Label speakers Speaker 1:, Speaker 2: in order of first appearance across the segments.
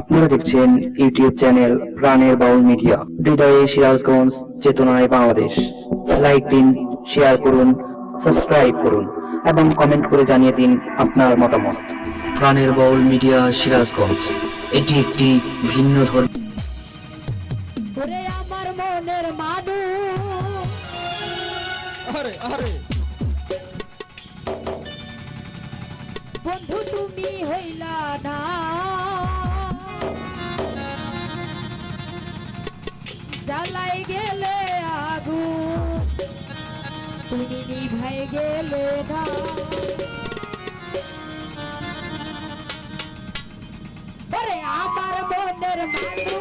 Speaker 1: আপনারা দেখছেন YouTube channel প্রাণের বাউল মিডিয়া। হৃদয়ে সিরাজগঞ্জ চেতনায় বাংলাদেশ। লাইক দিন শেয়ার করুন সাবস্ক্রাইব করুন এবং কমেন্ট করে জানিয়ে দিন আপনার মতামত। প্রাণের বাউল মিডিয়া সিরাজগঞ্জ। এটি একটি ভিন্ন ধর্ম
Speaker 2: বন্ধু তুমি হইলা না। जलाई गेले आगू तुम्ही निभाय गेले ना अरे आमार बोनर मांडू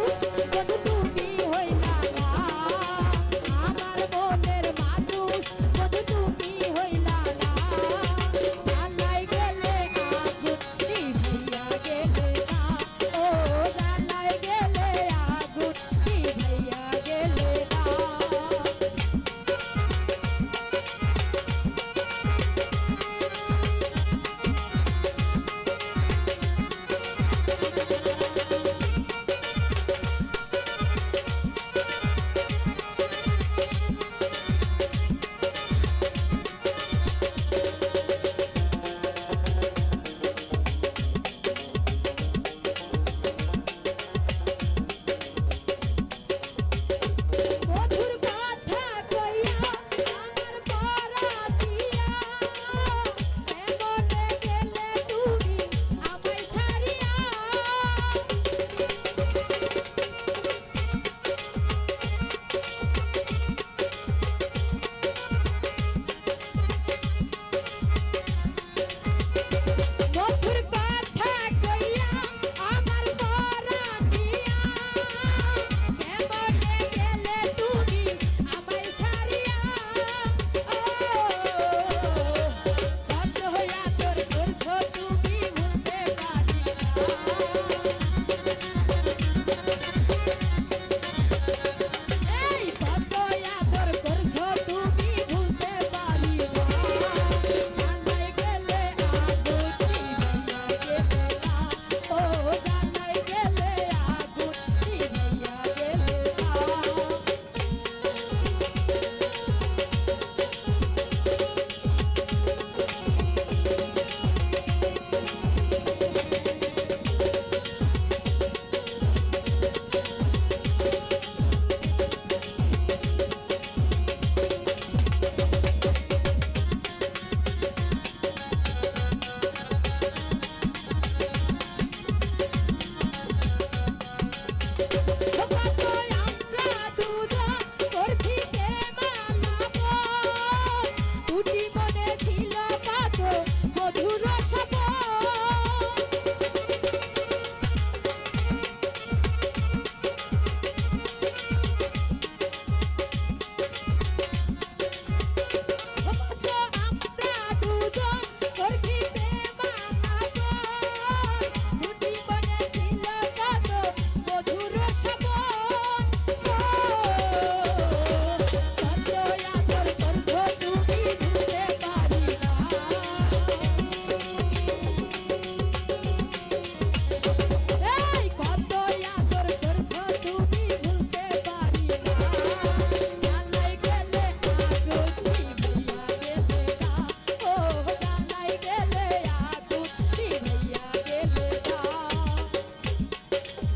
Speaker 2: Thank you.